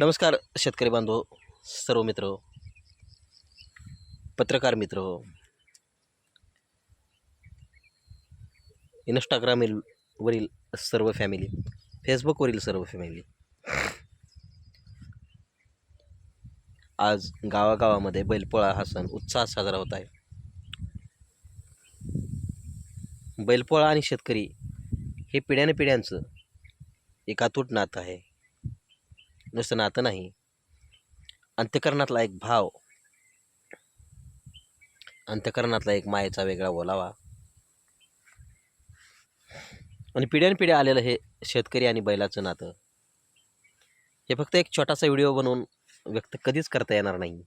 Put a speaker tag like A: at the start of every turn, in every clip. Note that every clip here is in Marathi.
A: नमस्कार शेतकरी बांधव सर्व मित्र पत्रकार मित्र. इंस्टाग्रामील वरील सर्व फॅमिली फेसबुकवरील सर्व फॅमिली आज गावागावामध्ये बैलपोळा हा सण उत्साहात साजरा होत आहे. बैलपोळा आणि शेतकरी हे पिढ्याने पिढ्यांचं एक नातं आहे. नुसतं नातं नाही. अंत्यकरणातला एक भाव अंत्यकरणातला एक मायेचा वेगळा ओलावा. आणि पिढ्यानपिढ्या आलेलं हे शेतकरी आणि बैलाचं नातं. हे फक्त एक छोटासा व्हिडिओ बनवून व्यक्त कधीच करता येणार नाही.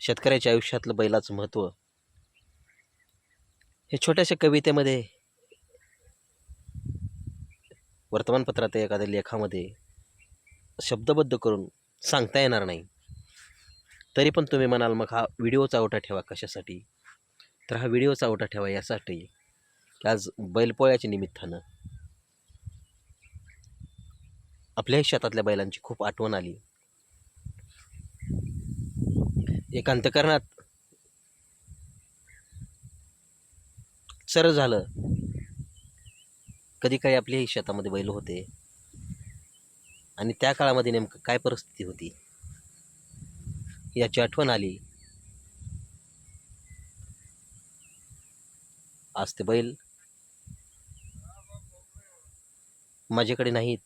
A: शेतकऱ्याच्या आयुष्यातलं बैलाचं महत्त्व हे छोट्याशा कवितेमध्ये वर्तमानपत्रात एखाद्या लेखामध्ये शब्दबद्ध करून सांगता येणार नाही. तरी पण तुम्ही म्हणाल मग हा व्हिडिओचा चावटा ठेवा कशासाठी? तर हा व्हिडिओचा चावटा ठेवा यासाठी की आज बैलपोळ्याच्या निमित्तानं आपल्याही शेतातल्या बैलांची खूप आठवण आली. एक अंतकरणात सर झालं. कधी काही आपल्याही शेतामध्ये बैल होते. आणि त्या काळामध्ये नेमकं काय परिस्थिती होती? याची आठवण आली. आज ते बैल माझ्याकडे नाहीत.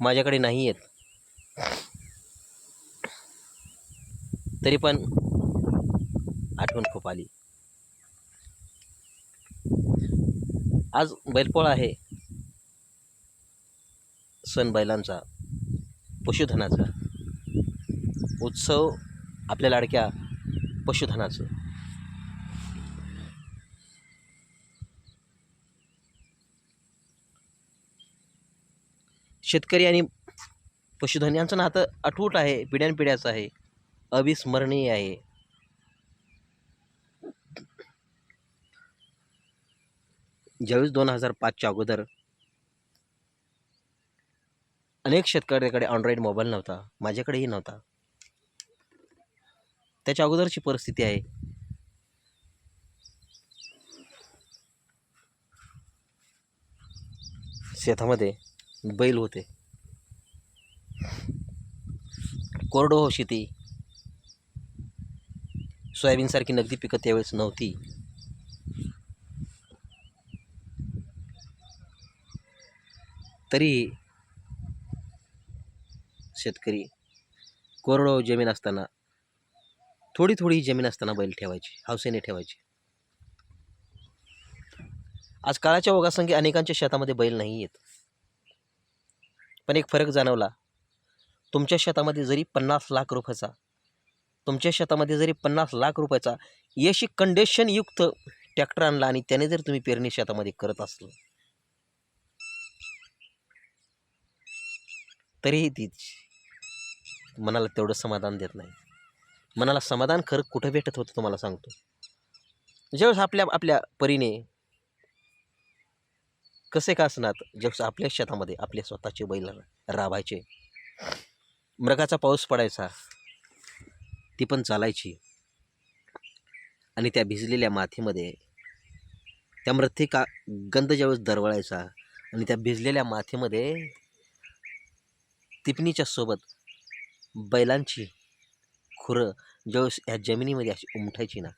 A: माझ्याकडे नाही आहेत तरी पण आठवण खूप आली. आज बैलपोळा आहे. सण बैलांचा पशुधनाचा. उत्सव आपल्या लाडक्या पशुधनाचं. शेतकरी आणि पशुधन यांचं नातं अटूट आहे पिढ्यानपिढ्याचं आहे. अविस्मरणीय आहे. ज्यावेळेस दोन हजार पाचच्या अगोदर अनेक शेतकऱ्याकडे अँड्रॉईड मोबाईल नव्हता माझ्याकडेही नव्हता. त्याच्या अगोदरची परिस्थिती आहे. शेतामध्ये बैल होते. कोरडोहो शेती. सोयाबीनसारखी नगदी पिकं त्यावेळेस नव्हती. तरी शेतकरी कोरडवाहू जमीन असताना थोडी थोडी जमीन असताना बैल ठेवायची हौसेने ठेवायची. आज काळाच्या ओघासंगी अनेकांच्या शेतामध्ये बैल नाही आहेत पण एक फरक जाणवला. तुमच्या शेतामध्ये जरी पन्नास लाख रुपयाचा तुमच्या शेतामध्ये जरी पन्नास लाख रुपयाचा यशी कंडिशनयुक्त ट्रॅक्टर आणला आणि त्याने जर तुम्ही पेरणी शेतामध्ये करत असलं तरीही तीच मनाला तेवढं समाधान देत नाही. मनाला समाधान खरं कुठं भेटत होतं तुम्हाला सांगतो. ज्यावेळेस आपल्या आपल्या परीने कसे का असणार? ज्यावेळेस आपल्या शेतामध्ये आपले स्वतःचे बैल राबायचे मृगाचा पाऊस पडायचा ती पण चालायची. आणि त्या भिजलेल्या मातीमध्ये त्या मृत्यू का गंध ज्यावेळेस दरवळायचा आणि त्या भिजलेल्या मातीमध्ये टिपणीच्या सोबत बैलांची खुरं ज्यावेळेस ह्या जमिनीमध्ये अशी उमठायची ना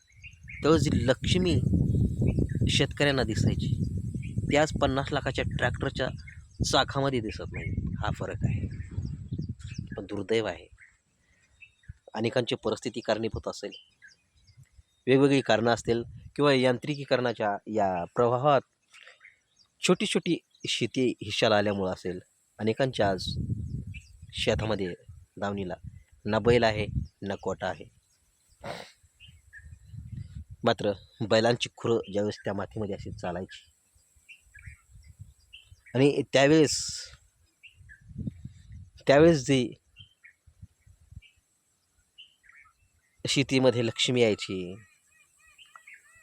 A: त्यावेळेस जी लक्ष्मी शेतकऱ्यांना दिसायची ती आज पन्नास लाखाच्या ट्रॅक्टरच्या चाखामध्ये दिसत नाही. हा फरक आहे. पण दुर्दैव आहे. अनेकांची परिस्थिती कारणीभूत असेल. वेगवेगळी कारणं असतील किंवा यांत्रिकीकरणाच्या या प्रवाहात छोटी छोटी शेती हिशाला आल्यामुळं असेल. अनेकांच्या आज शेतामध्ये दावणीला ना बैल आहे ना कोटा आहे. मात्र बैलांची खुरं ज्यावेळेस त्या मातीमध्ये अशी चालायची. आणि त्यावेळेस त्यावेळेस जी शेतीमध्ये लक्ष्मी यायची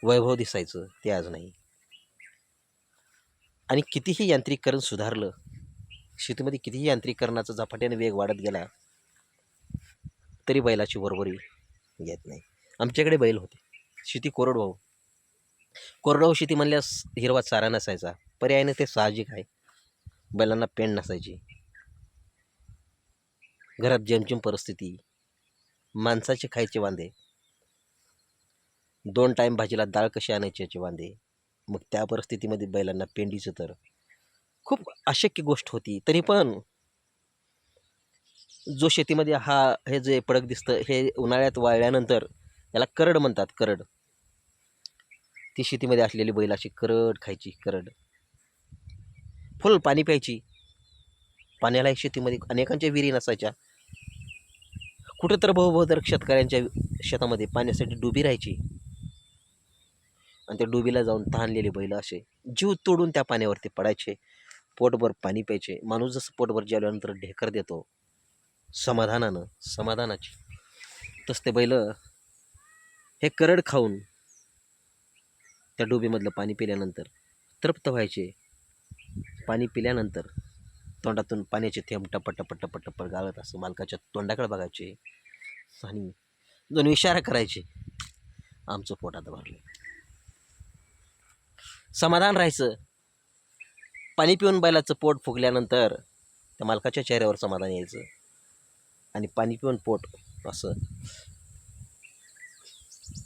A: वैभव दिसायचं ते आज नाही. आणि कितीही यांत्रिकीकरण सुधारलं शेतीमध्ये कितीही यांत्रिकरणाचा झपाट्याने वेग वाढत गेला तरी बैलाची बरोबरी येत नाही. आमच्याकडे बैल होते. शेती कोरडवाहू. कोरडवाहू शेती म्हणल्यास हिरवा चारा नसायचा. पर्यायाने ते साहजिक आहे. बैलांना पेंड नसायची. घरात जेमजेम परिस्थिती. माणसाचे खायचे वांदे. दोन टाईम भाजीला डाळ कशी आणायची याचे वांदे. मग त्या परिस्थितीमध्ये बैलांना पेंडीचं तर खूप अशक्य गोष्ट होती. तरी पण जो शेतीमध्ये हा हे जे पडक दिसतं हे उन्हाळ्यात वाळल्यानंतर याला करड म्हणतात करड. ती शेतीमध्ये असलेली बैल अशी करड खायची करड. फुल पाणी प्यायची. पाण्याला शेतीमध्ये अनेकांच्या विहिरी नसायच्या. कुठं तर बहुबहुतर शेतकऱ्यांच्या शेतामध्ये पाण्यासाठी डुबी राहायची. आणि त्या डुबीला जाऊन तहानलेले बैल असे जीव तोडून त्या पाण्यावरती पडायचे. पोटभर पाणी प्यायचे. माणूस जसं पोटभर जेवल्यानंतर ढेकर देतो समाधानानं समाधानाची. तसं ते बैल हे करड खाऊन त्या डुबीमधलं पाणी पिल्यानंतर तृप्त व्हायचे. पाणी पिल्यानंतर तोंडातून पाण्याचे थेंब टप्प टप्प टप्प टप्प गाळत असं मालकाच्या तोंडाकडे बघायचे आणि दोन इशारा करायचे आमचं पोट आता भरलं समाधान राहायचं. पाणी पिऊन बैलाचं पोट फुगल्यानंतर त्या मालकाच्या चेहऱ्यावर समाधान यायचं. आणि पाणी पिऊन पोट असं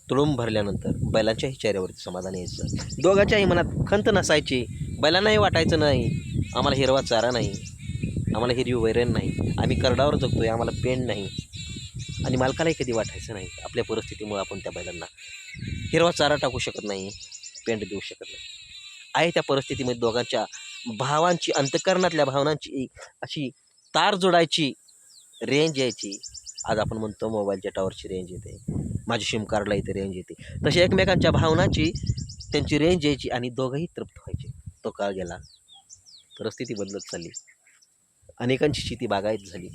A: तुळून भरल्यानंतर बैलांच्याही चेहऱ्यावरती समाधान यायचं. दोघांच्याही मनात खंत नसायची. बैलांनाही वाटायचं नाही आम्हाला हिरवा चारा नाही आम्हाला हिरवी वैरण नाही आम्ही करडावर जगतोय आम्हाला पेंड नाही. आणि मालकालाही कधी वाटायचं नाही. आपल्या परिस्थितीमुळे आपण त्या बैलांना हिरवा चारा टाकू शकत नाही पेंड देऊ शकत नाही. आहे त्या परिस्थितीमध्ये दोघांच्या भावांची अंतकरणातल्या भावनांची अशी तार जोडायची रेंज यायची. आज आपण म्हणतो मोबाईलच्या टावरची रेंज येते. माझ्या सिम कार्डला इथे रेंज येते. तशी एकमेकांच्या भावनाची त्यांची रेंज यायची आणि दोघंही तृप्त व्हायचे. तो काळ गेला. परिस्थिती बदलत चालली. अनेकांची शेती बागायत झाली.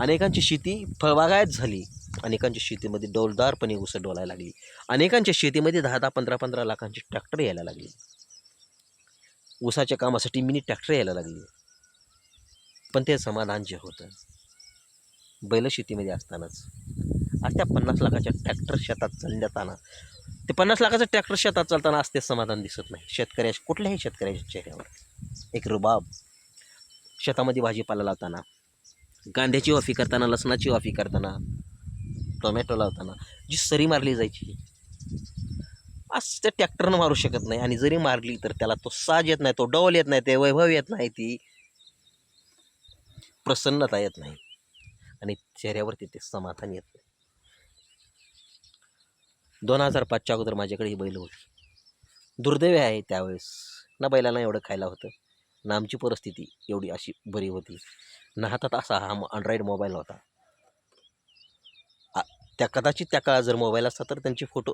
A: अनेकांची शेती फळबागायत झाली. अनेकांच्या शेतीमध्ये डौलदारपणे उसळ डोलायला लागली. अनेकांच्या शेतीमध्ये दहा दहा पंधरा पंधरा लाखांची ट्रॅक्टर यायला लागली. ऊसाच्या कामासाठी मिनी ट्रॅक्टर यायला लागली. पण ते समाधान जे होतं बैल शेतीमध्ये असतानाच. आज त्या पन्नास लाखाच्या ट्रॅक्टर शेतात चालताना ते पन्नास लाखाचं ट्रॅक्टर शेतात चालताना आज ते समाधान दिसत नाही. शेतकऱ्याच्या कुठल्याही शेतकऱ्याच्या चेहऱ्यावर. एक रुबाब. शेतामध्ये भाजीपाला लावताना कांद्याची वाफी करताना लसणाची वाफी करताना टोमॅटो लावताना जी सरी मारली जायची आज त्या ट्रॅक्टरनं मारू शकत नाही. आणि जरी मारली तर त्याला तो साज येत नाही तो डौल येत नाही ते वैभव येत नाही ती प्रसन्नता येत नाही. आणि चेहऱ्यावरती ते समाधान येत नाही. दोन हजार पाचच्या अगोदर माझ्याकडे ही बैल होती. दुर्दैव आहे त्यावेळेस. ना बैलांना एवढं खायला होतं ना आमची परिस्थिती एवढी अशी बरी होती. ना हातात असा हा अँड्रॉईड मोबाईल होता. आ- त्या कदाचित त्या काळात जर मोबाईल असता तर त्यांचे फोटो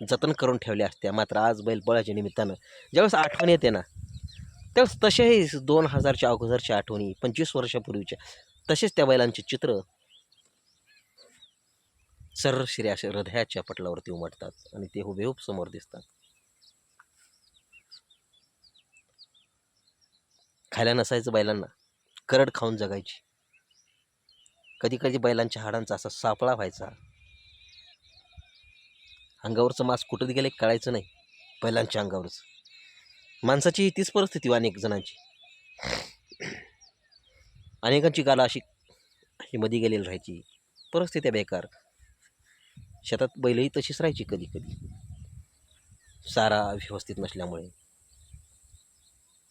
A: जतन करून ठेवल्या असत्या मात्र आज बैलपोळ्याच्या निमित्तानं ज्यावेळेस आठवण येते ना त्यावेळेस तसेही दोन हजारच्या अगोदरच्या आठवणी पंचवीस वर्षापूर्वीच्या तसेच त्या बैलांचे चित्र सरश्री असे हृदयाच्या पटलावरती उमटतात आणि ते हुबेहूब समोर दिसतात. खायला नसायचं बैलांना करड खाऊन जगायची. कधी कधी बैलांच्या हाडांचा असा सापळा व्हायचा. अंगावरचं मांस कुठं गेलं कळायचं नाही. बैलांच्या अंगावरचं. माणसाची तीच परिस्थिती अनेक जणांची. अनेकांची गाला अशी ही मध्ये गेलेली राहायची. परिस्थिती बेकार. शेतात बैलही तशीच राहायची कधी कधी. सारा व्यवस्थित नसल्यामुळे.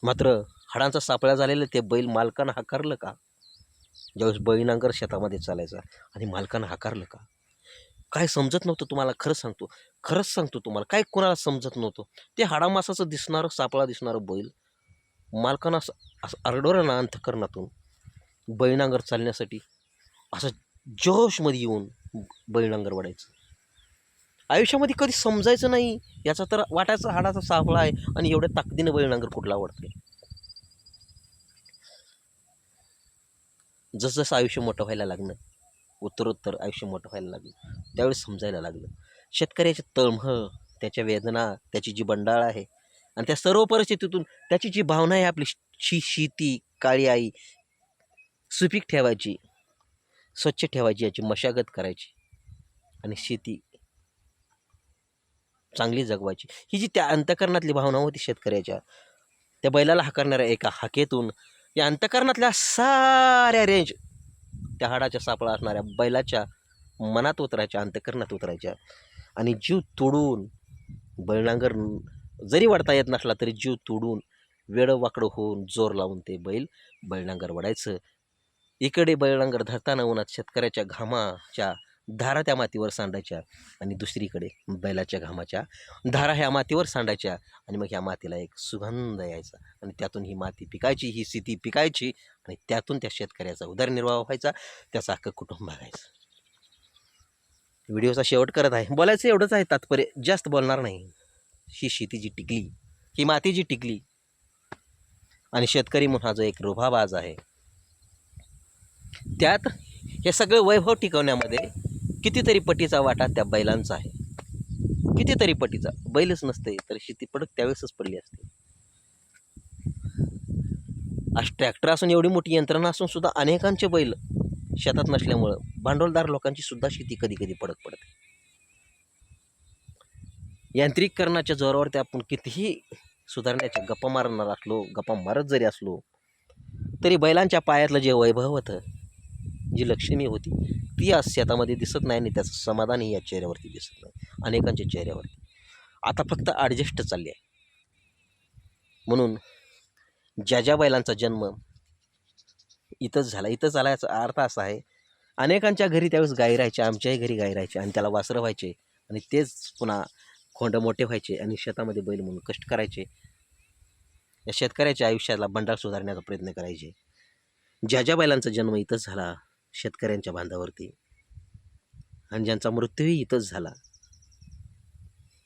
A: मात्र हाडांचा सापळा झालेलं ते बैल मालकानं हाकारलं का? ज्यावेळेस बैलनांगर शेतामध्ये चालायचा आणि मालकानं हाकारलं का? काय समजत नव्हतं तुम्हाला खरंच सांगतो. खरंच सांगतो तुम्हाला काय कोणाला समजत नव्हतं. ते हाडामासाचं दिसणारं सापळा दिसणारं बैल मालकांना असं असं ना अंतकरणातून बैलनांगर चालण्यासाठी असं जोशमध्ये येऊन बैलनांगर वाढायचं. आयुष्यामध्ये कधी समजायचं नाही याचा तर वाटायचा हाडाचा सापळा आहे आणि एवढ्या ताकदीनं बैलनांगर कुठला आवडते जसजसं आयुष्य मोठं व्हायला लागणं उत्तरोत्तर आयुष्य मोठं व्हायला लागलं. त्यावेळेस समजायला लागलं. शेतकऱ्याचे तळमळ त्याच्या वेदना त्याची जी बंडाळ आहे आणि त्या सर्व परिस्थितीतून त्याची जी भावना आहे आपली शी शेती काळी आई सुपीक ठेवायची स्वच्छ ठेवायची याची मशागत करायची आणि शेती चांगली जगवायची. ही जी त्या अंतकरणातली भावना होती शेतकऱ्याच्या त्या बैलाला हाकारणाऱ्या एका हाकेतून या अंतकरणातल्या साऱ्या रेंज त्या हाडाच्या सापळा असणाऱ्या बैलाच्या मनात उतरायच्या अंतकरणात उतरायच्या. आणि जीव तोडून बैलांगर जरी वाढता येत नसला तरी जीव तोडून वेडं वाकडं होऊन जोर लावून ते बैल बैलांगर वाढायचं. इकडे बैलांगर धरताना उन्हात शेतकऱ्याच्या घामाच्या धारा त्या मातीवर सांडायच्या आणि दुसरीकडे बैलाच्या घामाच्या धारा ह्या मातीवर सांडायच्या आणि मग ह्या मातीला एक सुगंध यायचा आणि त्यातून ही माती पिकायची ही शेती पिकायची आणि त्यातून त्या शेतकऱ्याचा उदरनिर्वाह व्हायचा त्याचा अख्खं कुटुंब बघायचं. व्हिडिओचा शेवट करत आहे. बोलायचं एवढंच आहे तात्पर्य जास्त बोलणार नाही. ही शेती जी टिकली ही माती जी टिकली आणि शेतकरी म्हणून हा जो एक रुभाबाज आहे त्यात हे सगळं वैभव टिकवण्यामध्ये कितीतरी पटीचा वाटा त्या बैलांचा आहे. कितीतरी पटीचा. बैलच नसते तर शेती पडक त्यावेळेसच पडली असते. आज ट्रॅक्टर असून एवढी मोठी यंत्रणा असून सुद्धा अनेकांचे बैल शेतात नसल्यामुळं भांडवलदार लोकांची सुद्धा शेती कधी कधी पडक पडते. यांत्रिकरणाच्या जोरावरती आपण कितीही सुधारण्याच्या गप्पा मारणार असलो गप्पा मारत जरी असलो तरी बैलांच्या पायातलं जे वैभव होतं जी लक्ष्मी होती ती आज शेतामध्ये दिसत नाही आणि त्याचं समाधानही या चेहऱ्यावरती दिसत नाही. अनेकांच्या चेहऱ्यावरती. आता फक्त ॲडजस्ट चालली आहे. म्हणून ज्या ज्या बैलांचा जन्म इथंच झाला इथंच झाला याचा अर्थ असा आहे अनेकांच्या घरी त्यावेळेस गाई राहायचे आमच्याही घरी गाई राहायचे आणि त्याला वासरं व्हायचे आणि तेच पुन्हा खोंड मोठे व्हायचे आणि शेतामध्ये बैल म्हणून कष्ट करायचे. या शेतकऱ्याच्या आयुष्याला बंडाळ सुधारण्याचा प्रयत्न करायचे. ज्या ज्या बैलांचा जन्म इथंच झाला शेतकऱ्यांच्या बांधावरती. आणि ज्यांचा मृत्यूही इथंच झाला.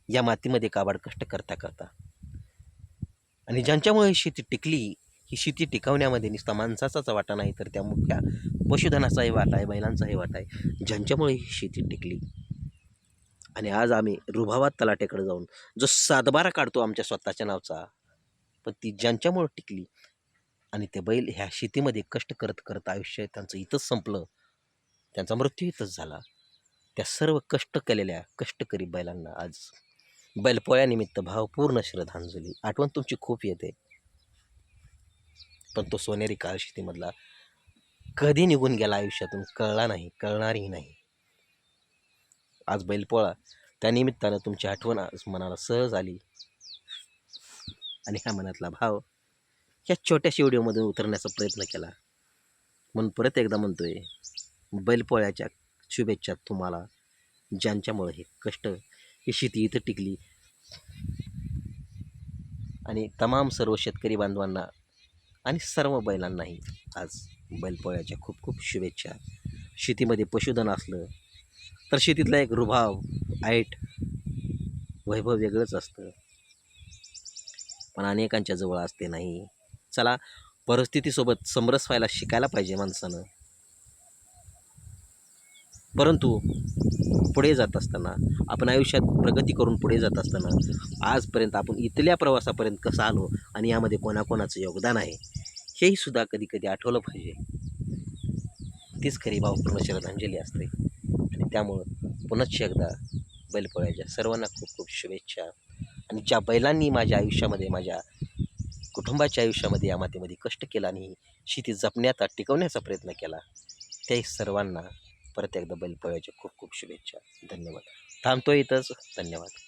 A: या मातीमध्ये काबाड कष्ट करता करता. आणि ज्यांच्यामुळे ही शेती टिकली ही शेती टिकवण्यामध्ये नुसता माणसाचाच वाटा नाही तर त्या मुख्या पशुधनाचाही वाटा आहे बैलांचाही वाटा आहे. ज्यांच्यामुळे ही शेती टिकली. आणि आज आम्ही रुभावात तलाट्याकडे जाऊन जो सातबारा काढतो आमच्या स्वतःच्या नावचा पण ती ज्यांच्यामुळे टिकली आणि ते बैल ह्या शेतीमध्ये कष्ट करत करत आयुष्य त्यांचं इथंच संपलं. त्यांचा मृत्यू इथंच झाला. त्या सर्व कष्ट केलेल्या कष्टकरी बैलांना आज बैलपोळ्यानिमित्त भावपूर्ण श्रद्धांजली. आठवण तुमची खूप येते. पण तो सोनेरी काळ शेतीमधला कधी निघून गेला आयुष्यातून कळला नाही कळणारही नाही. आज बैलपोळा त्यानिमित्तानं तुमची आठवण आज मनाला सहज आली. आणि ह्या मनातला भाव ह्या छोट्याशा व्हिडिओमधून उतरण्याचा प्रयत्न केला. म्हणून परत एकदा म्हणतोय बैलपोळ्याच्या शुभेच्छा तुम्हाला ज्यांच्यामुळं हे कष्ट ही शेती इथं टिकली. आणि तमाम सर्व शेतकरी बांधवांना आणि सर्व बैलांनाही आज बैलपोळ्याच्या खूप खूप शुभेच्छा. शेतीमध्ये पशुधन असलं तर शेतीतला एक रुभाव ऐट वैभव वेगळंच असतं. पण अनेकांच्या जवळ असते नाही. चला परिस्थितीसोबत समरस व्हायला शिकायला पाहिजे माणसानं. परंतु पुढे जात असताना आपण आयुष्यात प्रगती करून पुढे जात असताना आजपर्यंत आपण इथल्या प्रवासापर्यंत कसं आलो आणि यामध्ये कोणाकोणाचं योगदान आहे हेही सुद्धा कधी कधी आठवलं पाहिजे. तीच खरी भावपूर्ण श्रद्धांजली असते. आणि त्यामुळं पुनश्च एकदा बैलपोळ्याच्या सर्वांना खूप खूप शुभेच्छा. आणि ज्या बैलांनी माझ्या आयुष्यामध्ये माझ्या कुटुंबाच्या आयुष्यामध्ये या मातीमध्ये कष्ट केला आणि शेती जपण्याचा टिकवण्याचा प्रयत्न केला. त्याही सर्वांना परत एकदा बैलपोळ्याच्या खूप खूप शुभेच्छा. धन्यवाद. थांबतो इथंच. धन्यवाद.